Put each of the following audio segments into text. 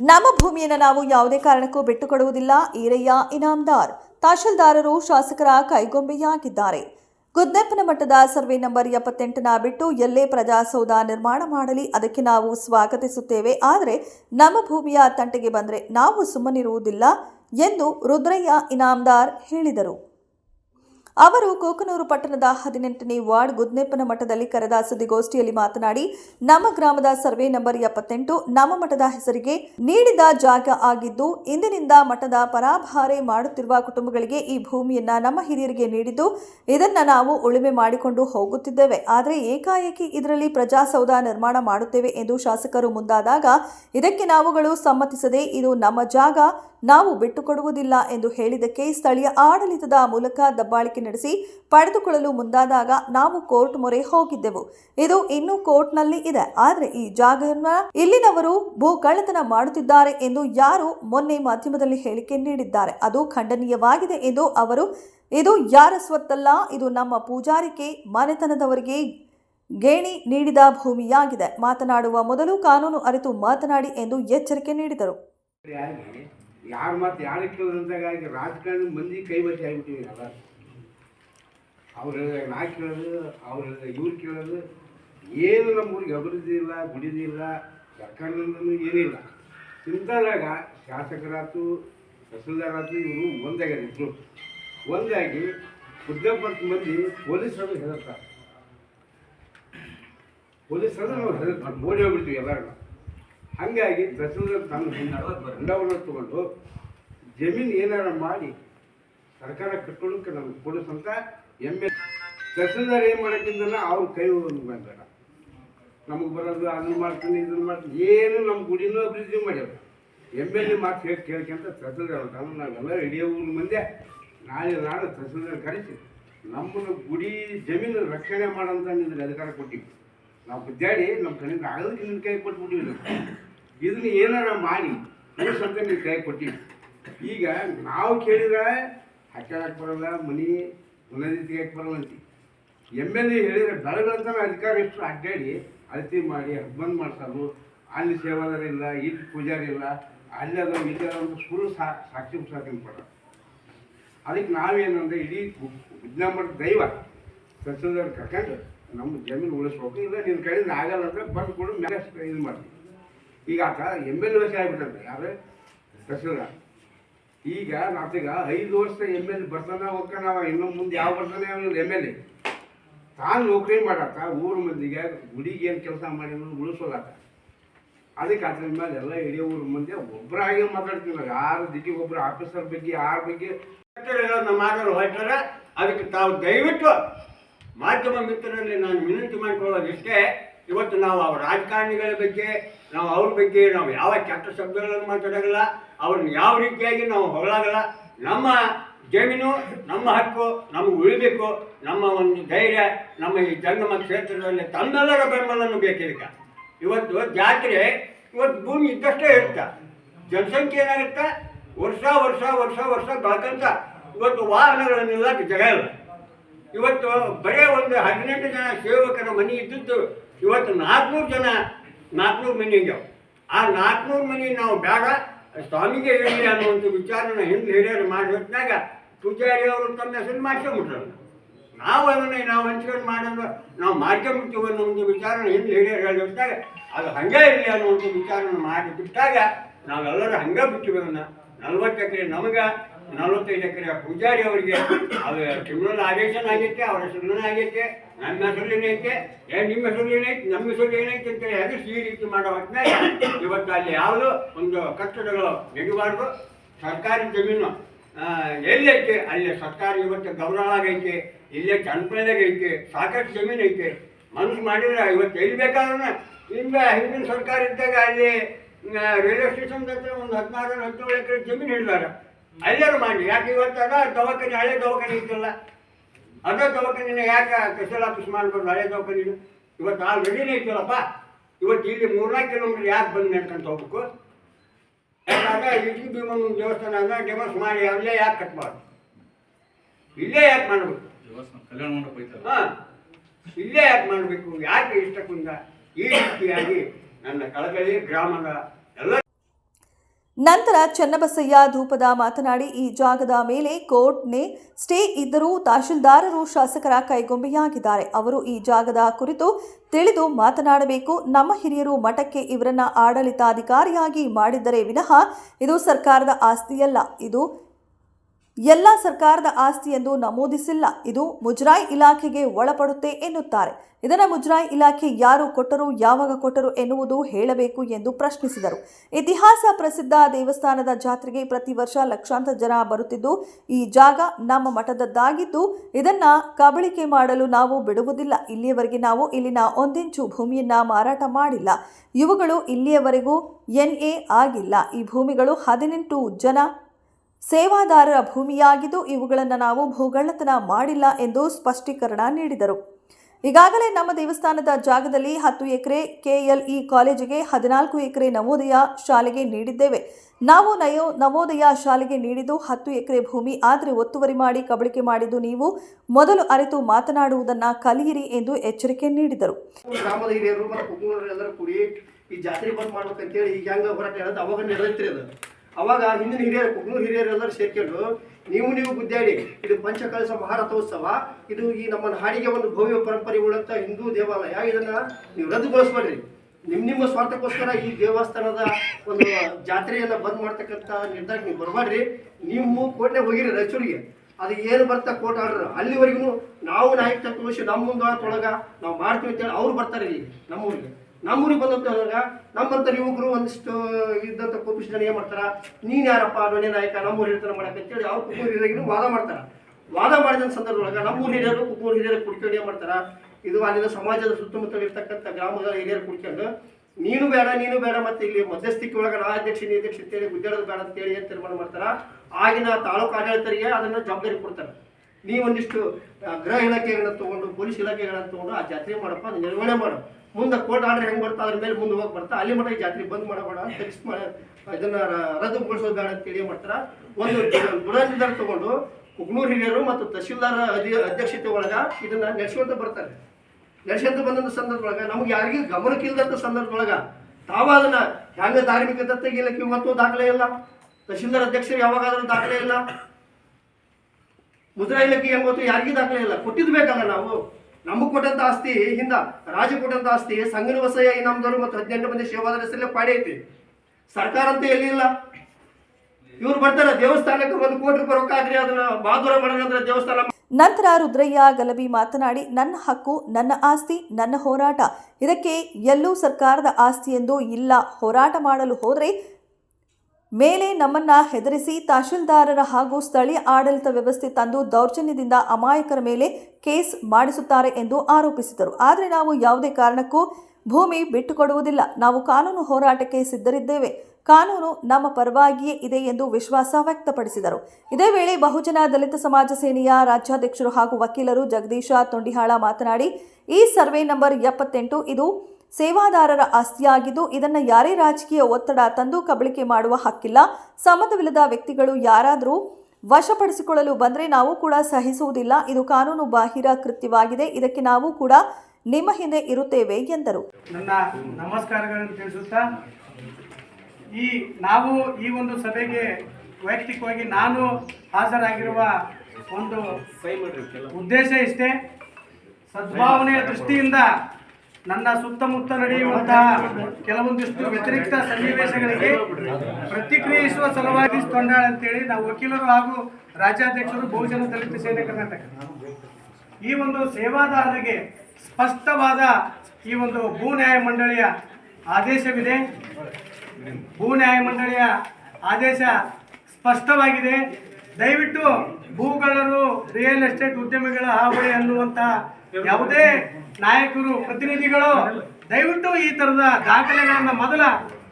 ನಮ್ಮ ಭೂಮಿಯನ್ನು ನಾವು ಯಾವುದೇ ಕಾರಣಕ್ಕೂ ಬಿಟ್ಟುಕೊಡುವುದಿಲ್ಲ. ಈರಯ್ಯ, ಇನಾಮ್ದಾರ್, ತಹಶೀಲ್ದಾರರು, ಶಾಸಕರ ಕೈಗೊಂಬೆಯಾಗಿದ್ದಾರೆ. ಗುದ್ದೆಪ್ಪನ ಮಟ್ಟದ ಸರ್ವೆ ನಂಬರ್ ಎಪ್ಪತ್ತೆಂಟನ ಬಿಟ್ಟು ಎಲ್ಲೇ ಪ್ರಜಾಸೌಧ ನಿರ್ಮಾಣ ಮಾಡಲಿ, ಅದಕ್ಕೆ ನಾವು ಸ್ವಾಗತಿಸುತ್ತೇವೆ. ಆದರೆ ನಮ್ಮ ಭೂಮಿಯ ತಂಟೆಗೆ ಬಂದರೆ ನಾವು ಸುಮ್ಮನಿರುವುದಿಲ್ಲ ಎಂದು ರುದ್ರಯ್ಯ, ಇನಾಮ್ದಾರ್ ಹೇಳಿದರು. ಅವರು ಕೋಕನೂರು ಪಟ್ಟಣದ ಹದಿನೆಂಟನೇ ವಾರ್ಡ್ ಗುದ್ನೆಪ್ಪನ ಮಠದಲ್ಲಿ ಕರೆದ ಸುದ್ದಿಗೋಷ್ಠಿಯಲ್ಲಿ ಮಾತನಾಡಿ, ನಮ್ಮ ಗ್ರಾಮದ ಸರ್ವೆ ನಂಬರ್ ಎಪ್ಪತ್ತೆಂಟು, ನಮ್ಮ ಮಠದ ಹೆಸರಿಗೆ ನೀಡಿದ ಜಾಗ ಆಗಿದ್ದು, ಇಂದಿನಿಂದ ಮಠದ ಪರಾಭಾರೆ ಮಾಡುತ್ತಿರುವ ಕುಟುಂಬಗಳಿಗೆ ಈ ಭೂಮಿಯನ್ನ ನಮ್ಮ ಹಿರಿಯರಿಗೆ ನೀಡಿದ್ದು, ಇದನ್ನ ನಾವು ಉಳುಮೆ ಮಾಡಿಕೊಂಡು ಹೋಗುತ್ತಿದ್ದೇವೆ. ಆದರೆ ಏಕಾಏಕಿ ಇದರಲ್ಲಿ ಪ್ರಜಾಸೌಧ ನಿರ್ಮಾಣ ಮಾಡುತ್ತೇವೆ ಎಂದು ಶಾಸಕರು ಮುಂದಾದಾಗ, ಇದಕ್ಕೆ ನಾವುಗಳು ಸಮ್ಮತಿಸದೆ ಇದು ನಮ್ಮ ಜಾಗ ನಾವು ಬಿಟ್ಟುಕೊಡುವುದಿಲ್ಲ ಎಂದು ಹೇಳಿದ್ದಕ್ಕೆ ಸ್ಥಳೀಯ ಆಡಳಿತದ ಮೂಲಕ ದಬ್ಬಾಳಿಕೆ ನಡೆಸಿ ಪಡೆದುಕೊಳ್ಳಲು ಮುಂದಾದಾಗ ನಾವು ಕೋರ್ಟ್ ಮೊರೆ ಹೋಗಿದ್ದೆವು. ಇದು ಇನ್ನೂ ಕೋರ್ಟ್ನಲ್ಲಿ ಇದೆ. ಆದರೆ ಈ ಜಾಗವನ್ನು ಇಲ್ಲಿನವರು ಭೂ ಕಳ್ಳತನ ಮಾಡುತ್ತಿದ್ದಾರೆ ಎಂದು ಯಾರು ಮೊನ್ನೆ ಮಾಧ್ಯಮದಲ್ಲಿ ಹೇಳಿಕೆ ನೀಡಿದ್ದಾರೆ. ಅದು ಖಂಡನೀಯವಾಗಿದೆ ಎಂದು ಅವರು, ಇದು ಯಾರ ಸ್ವತ್ತಲ್ಲ, ಇದು ನಮ್ಮ ಪೂಜಾರಿಕೆ ಮನೆತನದವರಿಗೆ ಗೇಣಿ ನೀಡಿದ ಭೂಮಿಯಾಗಿದೆ. ಮಾತನಾಡುವ ಮೊದಲು ಕಾನೂನು ಅರಿತು ಮಾತನಾಡಿ ಎಂದು ಎಚ್ಚರಿಕೆ ನೀಡಿದರು. ಯಾರು ಮಾತು ಯಾರು ಕೇಳಿದಂತಾಗ ಆಗಿ ರಾಜಕಾರಣ ಮಂದಿ ಕೈ ಬಚ್ಚಿ ಆಗಿಬಿಟ್ಟಿವಿ ಎಲ್ಲ ಅವ್ರ ನಾ ಕೇಳೋದು, ಅವ್ರ ಇವ್ರು ಕೇಳೋದು. ಏನು ನಮ್ಮ ಊರಿಗೆ ಅಭಿವೃದ್ಧಿ ಇಲ್ಲ, ಗುಡಿದಿ ಇಲ್ಲ, ಸರ್ಕಾರದಿಂದನೂ ಏನಿಲ್ಲ ಇಂಥದಾಗ ಶಾಸಕರಾತು ತಹಸೀಲ್ದಾರಾತು ಇವರು ಒಂದಾಗ್ಯಾರ ಇದ್ರು. ಒಂದಾಗಿ ಉದ್ಯೋಗಪಟ್ಟು ಮಂದಿ ಪೊಲೀಸರು ಹೆದರ್ತಾರೆ. ಪೊಲೀಸರು ನಾವು ಹೆದರ್ತಾರೆ. ನೋಡಿ ಹೋಗ್ಬಿಡ್ತೀವಿ ಎಲ್ಲರೂ. ಹಾಗಾಗಿ ತಹಸೀಲ್ದಾರ್ ತನ್ನ ಹೊಂಡವನ್ನು ತಗೊಂಡು ಜಮೀನು ಏನಾರ ಮಾಡಿ ಸರ್ಕಾರ ಕಟ್ಕೊಳ್ಳೋಕೆ ನಮ್ಗೆ ಕೊಡಿಸಂತ ಅಂತ ಎಂ ಎಲ್ ತಹಸೀಲ್ದಾರ್ ಏನು ಮಾಡೋಕ್ಕಿಂತ ಅವ್ರ ಕೈ ಬೇಡ ನಮಗೆ ಬರೋದು, ಅದನ್ನು ಮಾಡ್ತೀನಿ, ಇದನ್ನು ಮಾಡ್ತೀನಿ, ಏನು ನಮ್ಮ ಗುಡಿನೂ ಅಭಿವೃದ್ಧಿ ಮಾಡ್ಯಾರ ಎಂ ಎಲ್ ಎ ಮಾತು ಹೇಳಿ ಕೇಳ್ಕೊಂತ ತಹಸೀಲ್ದಾರ್ ಅಂತಾನು ನಾವೆಲ್ಲ ಇಡೀ ಊರ ಮಂದಿ ನಾಳೆ ನಾಳೆ ತಹಸೀಲ್ದಾರ್ ಕರೆಸಿ, ನಮ್ಮನ್ನು ಗುಡಿ ಜಮೀನು ರಕ್ಷಣೆ ಮಾಡೋಂಥ ನಿಮಗೆ ಅಧಿಕಾರ ಕೊಟ್ಟಿವಿ. ನಾವು ಗುದ್ದಾಡಿ ನಮ್ಮ ಕಡೆಯಿಂದ ಆಗೋದಕ್ಕೆ ನಿನ್ನ ಕೈ ಕೊಟ್ಬಿಟ್ಟಿವಿ ನಾವು. ಇದನ್ನ ಏನಾರ ಮಾಡಿ ಅಂತ ನೀವು ಕೈ ಕೊಟ್ಟಿವಿ ಈಗ ನಾವು ಕೇಳಿದ್ರೆ ಹಾಕ್ಯಾಳಕ್ಕೆ ಬರಲ್ಲ, ಮನಿ ಉನ್ನತಿ ತೆಗಿಯಕ್ಕೆ ಬರಲ್ಲ ಅಂತೀವಿ ಎಂ ಎಲ್ ಎ ಹೇಳಿದ್ರೆ ಬೆಳಗಳಂತ ಅಧಿಕಾರ ಎಷ್ಟು ಅಡ್ಡಾಡಿ ಅಳತಿ ಮಾಡಿ ಬಂದ್ ಮಾಡ್ತಾರು ಅಲ್ಲಿ ಸೇವಾದಾರ ಇಲ್ಲ, ಇಲ್ಲಿ ಪೂಜಾರಿ ಇಲ್ಲ, ಅಲ್ಲಿ ಅದ ಇಲ್ಲಿ ಅಂತ ಸುಳ್ಳು ಸಾ ಸಾಕ್ಷಿ ಸಾಕಿ ಪಡ ಅದಕ್ಕೆ ನಾವೇನಂದ್ರೆ ಇಡೀ ವಿಜ್ಞಾನ ದೈವ ತಹಸೀಲ್ದಾರ್ ಕರ್ಕೊಂಡು ನಮ್ಮ ಜಮೀನು ಉಳಿಸ್ಬೇಕು, ಇಲ್ಲ ನಿನ್ನ ಕಡೆಯಿಂದ ಆಗಲ್ಲ ಅಂದ್ರೆ ಬಂದು ಕೊಡು ಮೇಲೆ ಇದು ಮಾಡ್ತೀವಿ. ಈಗ ಆತ ಎಂ ಎಲ್ ಎ ಆಗಿಬಿಟ್ಟಂತೆ ಯಾರು ತಹಸೀಲ್ದಾರ್ ಈಗ ನಾತೀಗ ಐದು ವರ್ಷ ಎಂ ಎಲ್ ಬರ್ತಾನ ಹೋಗ್ತಾನ ಅವ ಮುಂದೆ ಯಾವ ಬರ್ತಾನೆ ಎಂ ಎಲ್ ಎ ತಾನು ನೌಕರಿ ಮಾಡಾತ ಊರ ಮಂದಿಗೆ ಗುಡಿಗೆ ಏನು ಕೆಲಸ ಮಾಡಿ ಉಳಿಸೋದಾತ ಅದಕ್ಕೆ ಅದ್ರ ಮೇಲೆ ಎಲ್ಲ ಇಡೀ ಊರ ಮಂದಿ ಒಬ್ಬರಾಗೆ ಮಾತಾಡ್ತೀವಿ ನಾವು ಯಾರು ದಿಕ್ಕಿ ಒಬ್ಬರು ಆಫೀಸರ್ ಬಗ್ಗೆ, ಯಾರ ಬಗ್ಗೆ? ನಮ್ಮ ಮಾತನ್ನು ಹೊರಟಾರೆ ಅದಕ್ಕೆ ತಾವು ದಯವಿಟ್ಟು ಮಾಧ್ಯಮ ಮಿತ್ರರಲ್ಲಿ ನಾನು ವಿನಂತಿ ಮಾಡಿಕೊಳ್ಳೋದು ಇಷ್ಟೇ ಇವತ್ತು ನಾವು ಅವ್ರ ರಾಜಕಾರಣಿಗಳ ಬಗ್ಗೆ, ನಾವು ಅವ್ರ ಬಗ್ಗೆ ನಾವು ಯಾವ ಕೆಟ್ಟ ಶಬ್ದಗಳನ್ನು ಮಾತಾಡೋಲ್ಲ ಅವ್ರನ್ನ ಯಾವ ರೀತಿಯಾಗಿ ನಾವು ಹೊಗಳಾಗಲ್ಲ. ನಮ್ಮ ಜಮೀನು, ನಮ್ಮ ಹಕ್ಕು, ನಮಗೆ ಉಳಿಬೇಕು. ನಮ್ಮ ಒಂದು ಧೈರ್ಯ, ನಮ್ಮ ಈ ಜಂಗಮ ಕ್ಷೇತ್ರದಲ್ಲಿ ತನ್ನೆಲ್ಲರ ಬೆಂಬಲನೂ ಬೇಕಿರಕ ಇವತ್ತು ಜಾತ್ರೆ, ಇವತ್ತು ಭೂಮಿ ಇದ್ದಷ್ಟೇ ಇರುತ್ತೆ. ಜನಸಂಖ್ಯೆ ಏನಾಗುತ್ತೆ ವರ್ಷ ವರ್ಷ ವರ್ಷ ವರ್ಷ ಬೆಳ್ಕಂತ. ಇವತ್ತು ವಾಹನಗಳನ್ನೆಲ್ಲ ಜಗ ಇಲ್ಲ. ಇವತ್ತು ಬರೇ ಒಂದು ಹದಿನೆಂಟು ಜನ ಸೇವಕರ ಮನೆ ಇದ್ದದ್ದು ಇವತ್ತು ನಾಲ್ಕುನೂರು ಜನ, ನಾಲ್ಕುನೂರು ಮನೆ ಇದ್ದಾವೆ. ಆ ನಾಲ್ಕುನೂರು ಮನೆ ನಾವು ಬೇಡ ಸ್ವಾಮಿಗೆ ಇರಲಿ ಅನ್ನುವಂಥ ವಿಚಾರನ ಹಿಂದೆ ಹಿರಿಯರು ಮಾಡಿ ಹೊತ್ತಿನಾಗ ಪೂಜಾರಿ ಅವರು ತಮ್ಮ ಹೆಸರು ಮಾಡ್ಕೊಂಬಿಟ್ರಲ್ಲ ನಾವು ಅದನ್ನ ನಾವು ಹಂಚ್ಕೊಂಡು ಮಾಡೋದು, ನಾವು ಮಾಡ್ಕೊಂಬಿಡ್ತೀವಿ ಅನ್ನೋ ಒಂದು ವಿಚಾರನ ಹಿಂದೆ ಹಿರಿಯರು ಹೇಳಿ ಅದು ಹಂಗೆ ಇರಲಿ ಅನ್ನುವಂಥ ವಿಚಾರನ ಮಾಡಿ ಬಿಟ್ಟಾಗ ನಾವೆಲ್ಲರೂ ಹಂಗೆ ಬಿಟ್ಟಿವಿ ಅದನ್ನ ನಲ್ವತ್ತು ಎಕರೆ ನಮಗೆ, ನಲವತ್ತೈದು ಎಕರೆ ಪೂಜಾರಿ ಅವರಿಗೆ ಅದು ಕ್ರಿಮಿನಲ್ ಆದೇಶನ ಆಗೈತೆ, ಅವರ ಸುಮ್ಮನೆ ಆಗೈತೆ. ನನ್ನ ಹೆಸರು ಏನೈತೆ ಏ, ನಿಮ್ಮ ಹೆಸರು ಏನೈತೆ ನಮ್ಮ ಹೆಸರು ಏನೈತೆ ಅಂತ ಅದು ಈ ರೀತಿ ಮಾಡೋ ಹೊತ್ತಿನಾಗ ಇವತ್ತು ಅಲ್ಲಿ ಯಾವುದು ಒಂದು ಕಟ್ಟಡಗಳು ನೆಡಬಾರ್ದು. ಸರ್ಕಾರಿ ಜಮೀನು ಎಲ್ಲೈತೆ. ಅಲ್ಲಿ ಸರ್ಕಾರ ಇವತ್ತು ಗೌರವ ಆಗೈತೆ ಇಲ್ಲೇ ಚನ್ನಪಳ್ಳಿದಾಗ ಐತೆ ಸಾಕಷ್ಟು ಜಮೀನು ಐತೆ ಮನಸ್ಸು ಮಾಡಿದ್ರೆ ಇವತ್ತು ಎಲ್ಲಿ ಬೇಕಾದ್ರೆ ಹಿಂದೆ ಹಿಂದಿನ ಸರ್ಕಾರ ಇದ್ದಾಗ ಅಲ್ಲಿ ರೈಲ್ವೆ ಸ್ಟೇಷನ್ ಹತ್ರ ಒಂದು ಹದಿನಾರು, ಹದಿನೇಳು ಎಕರೆ ಜಮೀನು ಹಿಡಿದಾರೆ ಅಲ್ಲಾರು ಮಾಡಿ. ಯಾಕೆ ಇವತ್ತು ಅದ? ದವಾಖಾನೆ, ಹಳೆ ದವಾಖಾನೆ ಇತ್ತಲ್ಲ ಅದ ನಿನ್ನೆ ಯಾಕೆ ಕೆಸಲ್ ಆಫೀಸ್ ಮಾಡ್ಬಾರ್ದು ಹಳೆ ದವಾಖಾನಿನ ಇವತ್ತು ಆಲ್ರೆಡಿನೇ ಐತಲ್ಲಪ್ಪ ಇವತ್ತು ಇಲ್ಲಿ ಮೂರ್ನಾಲ್ಕು ಕಿಲೋಮೀಟರ್ ಯಾಕೆ ಬಂದು ನಡ್ಕೊಂತ ಹೋಗ್ಬೇಕು? ಯಾಕಂದ್ರೆ ಇಡ್ಲಿ ಭೀಮನ ದೇವಸ್ಥಾನ ಅಂದ್ರೆ ಡೆವಸ್ ಮಾಡಿ ಅಲ್ಲೇ ಯಾಕೆ ಕಟ್ಬಾರ್ದು? ಇಲ್ಲೇ ಯಾಕೆ ಮಾಡಬೇಕು? ದೇವಸ್ಥಾನ ಹಾ. ಇಲ್ಲೇ ಯಾಕೆ ಮಾಡಬೇಕು? ಯಾಕೆ ಇಷ್ಟಕ್ಕಿಂತ ಈ ರೀತಿಯಾಗಿ ನನ್ನ ಕಳಕಳಿ ಗ್ರಾಮದ ನಂತರ ಚನ್ನಬಸಯ್ಯ ಧೂಪದ ಮಾತನಾಡಿ, ಈ ಜಾಗದ ಮೇಲೆ ಕೋರ್ಟ್ನೆ ಸ್ಟೇ ಇದ್ದರೂ ತಹಶೀಲ್ದಾರರು ಶಾಸಕರ ಕೈಗೊಂಬೆಯಾಗಿದ್ದಾರೆ. ಅವರು ಈ ಜಾಗದ ಕುರಿತು ತಿಳಿದು ಮಾತನಾಡಬೇಕು. ನಮ್ಮ ಹಿರಿಯರು ಮಠಕ್ಕೆ ಇವರನ್ನ ಆಡಳಿತಾಧಿಕಾರಿಯಾಗಿ ಮಾಡಿದ್ದರೆ ವಿನಃ ಇದು ಸರ್ಕಾರದ ಆಸ್ತಿಯಲ್ಲ. ಇದು ಎಲ್ಲ ಸರ್ಕಾರದ ಆಸ್ತಿ ಎಂದು ನಮೂದಿಸಿಲ್ಲ. ಇದು ಮುಜರಾಯಿ ಇಲಾಖೆಗೆ ಒಳಪಡುತ್ತೆ ಎನ್ನುತ್ತಾರೆ. ಇದನ್ನು ಮುಜರಾಯಿ ಇಲಾಖೆ ಯಾರು ಕೊಟ್ಟರು, ಯಾವಾಗ ಕೊಟ್ಟರು ಎನ್ನುವುದು ಹೇಳಬೇಕು ಎಂದು ಪ್ರಶ್ನಿಸಿದರು. ಇತಿಹಾಸ ಪ್ರಸಿದ್ಧ ದೇವಸ್ಥಾನದ ಜಾತ್ರೆಗೆ ಪ್ರತಿ ವರ್ಷ ಲಕ್ಷಾಂತರ ಜನ ಬರುತ್ತಿದ್ದು, ಈ ಜಾಗ ನಮ್ಮ ಮಠದದ್ದಾಗಿದ್ದು, ಇದನ್ನು ಕಬಳಿಕೆ ಮಾಡಲು ನಾವು ಬಿಡುವುದಿಲ್ಲ. ಇಲ್ಲಿಯವರೆಗೆ ನಾವು ಇಲ್ಲಿನ ಒಂದಿಂಚು ಭೂಮಿಯನ್ನ ಮಾರಾಟ ಮಾಡಿಲ್ಲ. ಇವುಗಳು ಇಲ್ಲಿಯವರೆಗೂ ಎನ್ಎ ಆಗಿಲ್ಲ. ಈ ಭೂಮಿಗಳು ಹದಿನೆಂಟು ಜನ ಸೇವಾದಾರರ ಭೂಮಿಯಾಗಿದ್ದು ಇವುಗಳನ್ನು ನಾವು ಭೂಗಳ್ಳತನ ಮಾಡಿಲ್ಲ ಎಂದು ಸ್ಪಷ್ಟೀಕರಣ ನೀಡಿದರು. ಈಗಾಗಲೇ ನಮ್ಮ ದೇವಸ್ಥಾನದ ಜಾಗದಲ್ಲಿ ಹತ್ತು ಎಕರೆ ಕೆಎಲ್ಇ ಕಾಲೇಜಿಗೆ ಹದಿನಾಲ್ಕು ಎಕರೆ ನವೋದಯ ಶಾಲೆಗೆ ನೀಡಿದ್ದೇವೆ. ನಾವು ನಯೋ, ನವೋದಯ ಶಾಲೆಗೆ ನೀಡಿದ್ದು ಹತ್ತು ಎಕರೆ ಭೂಮಿ, ಆದರೆ ಒತ್ತುವರಿ ಮಾಡಿ ಕಬಳಿಕೆ ಮಾಡಿದ್ದು ನೀವು ಮೊದಲು ಅರಿತು ಮಾತನಾಡುವುದನ್ನು ಕಲಿಯಿರಿ ಎಂದು ಎಚ್ಚರಿಕೆ ನೀಡಿದರು. ಅವಾಗ ಹಿಂದಿನ ಹಿರಿಯರು ಕುಗ್ಲು ಹಿರಿಯರು ಎಲ್ಲರೂ ಸೇರ್ಕೊಂಡು, ನೀವು ನೀವು ಗುದ್ದಾಡಿ ಇದು ಪಂಚಕಲಸ ಮಹಾರಥೋತ್ಸವ, ಇದು ಈ ನಮ್ಮ ನಾಡಿಗೆ ಒಂದು ಭವ್ಯ ಪರಂಪರೆ ಉಳ್ಳಂತ ಹಿಂದೂ ದೇವಾಲಯ, ಇದನ್ನ ನೀವು ರದ್ದುಗೊಳಿಸ್ಬೇಡ್ರಿ. ನಿಮ್, ನಿಮ್ಮ ಸ್ವಾರ್ಥಕ್ಕೋಸ್ಕರ ಈ ದೇವಸ್ಥಾನದ ಒಂದು ಜಾತ್ರೆಯನ್ನ ಬಂದ್ ಮಾಡ್ತಕ್ಕಂಥ ನಿರ್ಧಾರಕ್ಕೆ ನೀವು ಬರಬೇಡ್ರಿ ನಿಮ್ಮ ಕೋಟೆ ಹೋಗಿರಿ ರಾಯಚೂರಿಗೆ. ಅದು ಏನು ಬರ್ತಾ ಕೋರ್ಟ್ ಆರ್ಡರ್, ಅಲ್ಲಿವರೆಗೂ ನಾವು ನಾಯಕ ತೋರಿಸಿ ನಮ್ಮ ಮುಂದೊಳಗೆ ನಾವು ಮಾಡ್ತೀವಿ ಅಂತೇಳಿ ಅವ್ರು ಬರ್ತಾರೆ ನಮ್ಮ ನಮ್ಮೂರಿಗೆ. ನಮ್ಮೂರಿಗೆ ಬಂದಂತವಾಗ ನಮ್ಮಂತ ಯುವಕರು ಒಂದಿಷ್ಟು ಇದ್ದಂಥ ಕೋಪಿಸಿದ ಏನು ಮಾಡ್ತಾರ? ನೀನ್ ಯಾರಪ್ಪ ನೊಣೆ ನಾಯಕ, ನಮ್ಮೂರು ಹಿರಿತನ ಮಾಡಕ್ಕೆ ಅಂತೇಳಿ ಅವ್ರು ಕುಕ್ಕೂರು ಹಿರಿಯರಿಗೂ ವಾದ ಮಾಡ್ತಾರ. ವಾದ ಮಾಡಿದ ಸಂದರ್ಭದೊಳಗ ನಮ್ಮೂರು ಹಿರಿಯರು ಕುಕ್ಕೂರು ಹಿರಿಯರು ಕುಡ್ಕೊಂಡು ಏನು ಮಾಡ್ತಾರ? ಇದು ಅಲ್ಲಿನ ಸಮಾಜದ ಸುತ್ತಮುತ್ತ ಇರ್ತಕ್ಕಂಥ ಗ್ರಾಮದ ಹಿರಿಯರು ಕುಡ್ಕೊಂಡು, ನೀನು ಬೇಡ ನೀನು ಬೇಡ ಮತ್ತೆ ಇಲ್ಲಿ ಮಧ್ಯಸ್ಥಿಕೆ ಒಳಗೆ ನಾ ಅಧ್ಯಕ್ಷ, ನೀ ಅಧ್ಯಕ್ಷ ಅಂತೇಳಿ ಗುದ್ದಾಡೋದು ಬೇಡ ಅಂತೇಳಿ ಏನು ತೀರ್ಮಾನ ಮಾಡ್ತಾರ? ಆಗಿನ ತಾಲೂಕು ಆಡಳಿತರಿಗೆ ಅದನ್ನ ಜವಾಬ್ದಾರಿ ಕೊಡ್ತಾರೆ. ನೀವೊಂದಿಷ್ಟು ಗೃಹ ಇಲಾಖೆಗಳನ್ನ ತಗೊಂಡು, ಪೊಲೀಸ್ ಇಲಾಖೆಗಳನ್ನ ತಗೊಂಡು ಆ ಜಾತ್ರೆ ಮಾಡಪ್ಪ ಅದು ನಿರ್ವಹಣೆ ಮಾಡು. ಮುಂದೆ ಕೋರ್ಟ್ ಆರ್ಡರ್ ಹೆಂಗೆ ಬರ್ತಾ ಅದ್ರ ಮೇಲೆ ಮುಂದೆ ಹೋಗಿ ಬರ್ತಾ, ಅಲ್ಲಿ ಮಟ್ಟ ಈ ಜಾತ್ರೆ ಬಂದ್ ಮಾಡಬೇಡ ಫಿಕ್ಸ್ ಮಾಡಿ ಇದನ್ನ ರದ್ದುಗೊಳಿಸೋದು ಬೇಡ ಅಂತ ಹೇಳಿ ಮಾಡ್ತಾರ? ಒಂದು ದೃಢ ನಿರ್ಧಾರ ತಗೊಂಡು ಕುಗ್ನೂರ್ ಹಿರಿಯರು ಮತ್ತು ತಹಶೀಲ್ದಾರ ಅಧಿ- ಅಧ್ಯಕ್ಷತೆ ಒಳಗ ಇದನ್ನ ನಡೆಸ್ಕೊಂತ ಬರ್ತಾರೆ. ನಡೆಸ್ಕೊಂತ ಬಂದಂಥ ಸಂದರ್ಭದೊಳಗ ನಮ್ಗೆ ಯಾರಿಗೂ ಗಮನಕ್ಕಿಲ್ಲದಂತ ಸಂದರ್ಭದೊಳಗ ತಾವ ಅದನ್ನ ಹೆಂಗ ಧಾರ್ಮಿಕ ದತ್ತಗೆ ಇಲ್ಲಕ್ಕೆ ಇವತ್ತು ದಾಖಲೆ ಇಲ್ಲ, ತಹಶೀಲ್ದಾರ್ ಅಧ್ಯಕ್ಷರು ಯಾವಾಗಾದ್ರೂ ದಾಖಲೆ ಇಲ್ಲ ಮುದ್ರಾ ಇಲಾಖೆ ಎಂಬತ್ತು ಯಾರಿಗೂ ದಾಖಲೆ ಇಲ್ಲ ಕೊಟ್ಟಿದ್ಬೇಕಲ್ಲ ನಾವು. ನಮಗೆ ಕೊಟ್ಟಂತ ಆಸ್ತಿ ಹಿಂದ ರಾಜ ಕೊಟ್ಟಂತ ಆಸ್ತಿ ಸಂಗನ ವಸಯ ಇನಾಮದವರು ಮತ್ತು ಹದಿನೆಂಟು ಮಂದಿ ಶಿವಾದ ಹೆಸರಲ್ಲೇ ಪಾಡಿ ಐತಿ. ಸರ್ಕಾರ ಅಂತ ಎಲ್ಲಿ ಇಲ್ಲ. ಇವ್ರು ಬರ್ತಾರೆ, ದೇವಸ್ಥಾನಕ್ಕೆ ಒಂದು ಕೋಟಿ ರೂಪಾಯಿ ರೊಕ್ಕ ಹಾಕ್ರಿ, ಅದನ್ನ ಬಾದೂರ ಮಾಡೋಣ ದೇವಸ್ಥಾನ ನಂತರ ರುದ್ರಯ್ಯ ಗಲಭಿ ಮಾತನಾಡಿ, ನನ್ನ ಹಕ್ಕು, ನನ್ನ ಆಸ್ತಿ, ನನ್ನ ಹೋರಾಟ, ಇದಕ್ಕೆ ಎಲ್ಲೂ ಸರ್ಕಾರದ ಆಸ್ತಿ ಎಂದು ಇಲ್ಲ. ಹೋರಾಟ ಮಾಡಲು ಹೋದರೆ ಮೇಲೆ ನಮ್ಮನ್ನ ಹೆದರಿಸಿ ತಹಶೀಲ್ದಾರರ ಹಾಗೂ ಸ್ಥಳೀಯ ಆಡಳಿತ ವ್ಯವಸ್ಥೆ ತಂದು ದೌರ್ಜನ್ಯದಿಂದ ಅಮಾಯಕರ ಮೇಲೆ ಕೇಸ್ ಮಾಡಿಸುತ್ತಾರೆ ಎಂದು ಆರೋಪಿಸಿದರು. ಆದರೆ ನಾವು ಯಾವುದೇ ಕಾರಣಕ್ಕೂ ಭೂಮಿ ಬಿಟ್ಟುಕೊಡುವುದಿಲ್ಲ. ನಾವು ಕಾನೂನು ಹೋರಾಟಕ್ಕೆ ಸಿದ್ಧರಿದ್ದೇವೆ. ಕಾನೂನು ನಮ್ಮ ಪರವಾಗಿಯೇ ಇದೆ ಎಂದು ವಿಶ್ವಾಸ ವ್ಯಕ್ತಪಡಿಸಿದರು. ಇದೇ ವೇಳೆ ಬಹುಜನ ದಲಿತ ಸಮಾಜ ಸೇನೆಯ ರಾಜ್ಯಾಧ್ಯಕ್ಷರು ಹಾಗೂ ವಕೀಲರು ಜಗದೀಶ ತೊಂಡಿಹಾಳ ಮಾತನಾಡಿ, ಈ ಸರ್ವೆ ನಂಬರ್ ಎಪ್ಪತ್ತೆಂಟು, ಇದು ಸೇವಾದಾರರ ಆಸ್ತಿಯಾಗಿದ್ದು ಇದನ್ನು ಯಾರೇ ರಾಜಕೀಯ ಒತ್ತಡ ತಂದು ಕಬಳಿಕೆ ಮಾಡುವ ಹಕ್ಕಿಲ್ಲ. ಸಂಬಂಧವಿಲ್ಲದ ವ್ಯಕ್ತಿಗಳು ಯಾರಾದರೂ ವಶಪಡಿಸಿಕೊಳ್ಳಲು ಬಂದರೆ ನಾವು ಕೂಡ ಸಹಿಸುವುದಿಲ್ಲ. ಇದು ಕಾನೂನು ಬಾಹಿರ ಕೃತ್ಯವಾಗಿದೆ. ಇದಕ್ಕೆ ನಾವು ಕೂಡ ನಿಮ್ಮ ಹಿಂದೆ ಇರುತ್ತೇವೆ ಎಂದರು. ನನ್ನ ನಮಸ್ಕಾರಗಳನ್ನು ತಿಳಿಸುತ್ತಾ, ಈ ನಾವು ಈ ಒಂದು ಸಭೆಗೆ ವೈಯಕ್ತಿಕವಾಗಿ ನಾನು ಹಾಜರಾಗಿರುವ ಒಂದು ಉದ್ದೇಶ ಇಷ್ಟೇ. ಸದ್ಭಾವನೆಯ ದೃಷ್ಟಿಯಿಂದ ನನ್ನ ಸುತ್ತಮುತ್ತ ನಡೆಯುವಂತಹ ಕೆಲವೊಂದಿಷ್ಟು ವ್ಯತಿರಿಕ್ತ ಸನ್ನಿವೇಶಗಳಿಗೆ ಪ್ರತಿಕ್ರಿಯಿಸುವ ಸಲುವಾಗಿ ಕೊಂಡಾಳ ಅಂತೇಳಿ ನಾವು ವಕೀಲರು ಹಾಗೂ ರಾಜ್ಯಾಧ್ಯಕ್ಷರು ಬಹುಜನ ದಲಿತ ಸೇನೆ ಕರ್ನಾಟಕ. ಈ ಒಂದು ಸೇವಾದಾರರಿಗೆ ಸ್ಪಷ್ಟವಾದ ಈ ಒಂದು ಭೂ ನ್ಯಾಯ ಮಂಡಳಿಯ ಆದೇಶವಿದೆ. ಭೂ ನ್ಯಾಯ ಮಂಡಳಿಯ ಆದೇಶ ಸ್ಪಷ್ಟವಾಗಿದೆ. ದಯವಿಟ್ಟು ಭೂಗಳರು ರಿಯಲ್ ಎಸ್ಟೇಟ್ ಉದ್ಯಮಿಗಳ ಹಾವಳಿ ಅನ್ನುವಂಥ ಯಾವುದೇ ನಾಯಕರು, ಪ್ರತಿನಿಧಿಗಳು, ದಯವಿಟ್ಟು ಈ ಥರದ ದಾಖಲೆಗಳನ್ನು ಮೊದಲ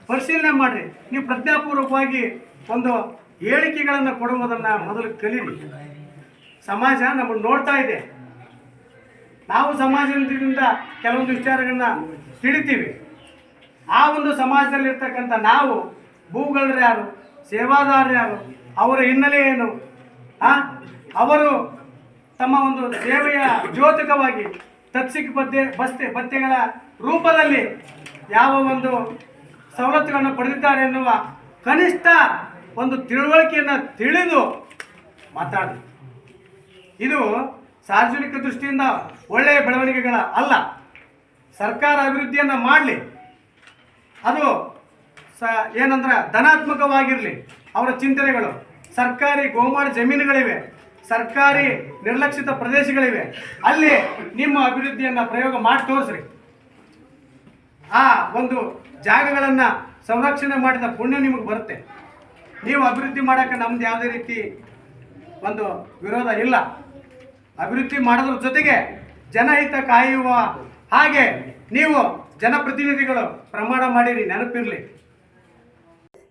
ಪರಿಶೀಲನೆ ಮಾಡಿರಿ. ನೀವು ಪ್ರಜ್ಞಾಪೂರ್ವಕವಾಗಿ ಒಂದು ಹೇಳಿಕೆಗಳನ್ನು ಕೊಡುವುದನ್ನು ಮೊದಲು ಕಲೀರಿ. ಸಮಾಜ ನಮ್ಮನ್ನು ನೋಡ್ತಾ ಇದೆ. ನಾವು ಸಮಾಜದಿಂದ ಕೆಲವೊಂದು ವಿಚಾರಗಳನ್ನ ತಿಳಿತೀವಿ. ಆ ಒಂದು ಸಮಾಜದಲ್ಲಿರ್ತಕ್ಕಂಥ ನಾವು ಭೂಗಳರು ಯಾರು? ಸೇವಾದಾರರು ಯಾರು ಅವರ ಹಿನ್ನೆಲೆ ಏನು? ಅವರು ತಮ್ಮ ಒಂದು ಸೇವೆಯ ಜ್ಯೋತಕವಾಗಿ ತತ್ಸಿಕ್ ಬದ್ದೆ, ಬಸ್ತೆ, ಬತ್ತೆಗಳ ರೂಪದಲ್ಲಿ ಯಾವ ಒಂದು ಸವಲತ್ತುಗಳನ್ನು ಪಡೆದಿದ್ದಾರೆ ಎನ್ನುವ ಕನಿಷ್ಠ ಒಂದು ತಿಳುವಳಿಕೆಯನ್ನು ತಿಳಿದು ಮಾತಾಡಿ. ಇದು ಸಾರ್ವಜನಿಕ ದೃಷ್ಟಿಯಿಂದ ಒಳ್ಳೆಯ ಬೆಳವಣಿಗೆಗಳ ಅಲ್ಲ. ಸರ್ಕಾರ ಅಭಿವೃದ್ಧಿಯನ್ನು ಮಾಡಲಿ. ಅದು ಏನಂದ್ರೆ ಧನಾತ್ಮಕವಾಗಿರಲಿ. ಅವರ ಚಿಂತನೆಗಳು. ಸರ್ಕಾರಿ ಗೋಮಾಳ ಜಮೀನುಗಳಿವೆ. ಸರ್ಕಾರಿ ನಿರ್ಲಕ್ಷಿತ ಪ್ರದೇಶಗಳಿವೆ. ಅಲ್ಲಿ ನಿಮ್ಮ ಅಭಿವೃದ್ಧಿಯನ್ನು ಪ್ರಯೋಗ ಮಾಡಿ ತೋರಿಸ್ರಿ. ಆ ಒಂದು ಜಾಗಗಳನ್ನು ಸಂರಕ್ಷಣೆ ಮಾಡಿದ ಪುಣ್ಯ ನಿಮಗೆ ಬರುತ್ತೆ. ನೀವು ಅಭಿವೃದ್ಧಿ ಮಾಡೋಕ್ಕೆ ನಮ್ದು ಯಾವುದೇ ರೀತಿ ಒಂದು ವಿರೋಧ ಇಲ್ಲ. ಅಭಿವೃದ್ಧಿ ಮಾಡೋದ್ರ ಜೊತೆಗೆ ಜನಹಿತ ಕಾಯುವ ಹಾಗೆ ನೀವು ಜನಪ್ರತಿನಿಧಿಗಳು ಪ್ರಮಾಣ ಮಾಡಿರಿ, ನೆನಪಿರಲಿ.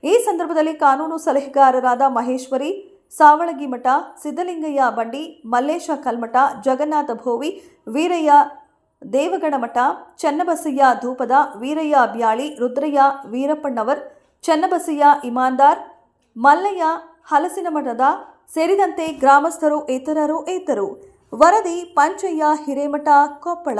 ಈ ಸಂದರ್ಭದಲ್ಲಿ ಕಾನೂನು ಸಲಹೆಗಾರರಾದ ಮಹೇಶ್ವರಿ, ಸಾವಳಗಿ ಮಠ, ಸಿದ್ದಲಿಂಗಯ್ಯ ಬಂಡಿ, ಮಲ್ಲೇಶ ಕಲ್ಮಠ, ಜಗನ್ನಾಥ ಭೋವಿ, ವೀರಯ್ಯ ದೇವಗಣ ಮಠ, ಚನ್ನಬಸಯ್ಯ ಧೂಪದ, ವೀರಯ್ಯ ಬ್ಯಾಳಿ, ರುದ್ರಯ್ಯ ವೀರಪ್ಪಣ್ಣವರ್, ಚನ್ನಬಸಯ್ಯ ಇಮಾನ್ದಾರ್, ಮಲ್ಲಯ್ಯ ಹಲಸಿನ ಮಠದ ಸೇರಿದಂತೆ ಗ್ರಾಮಸ್ಥರು, ಇತರರು ಇದ್ದರು. ವರದಿ ಪಂಚಯ್ಯ ಹಿರೇಮಠ ಕೊಪ್ಪಳ.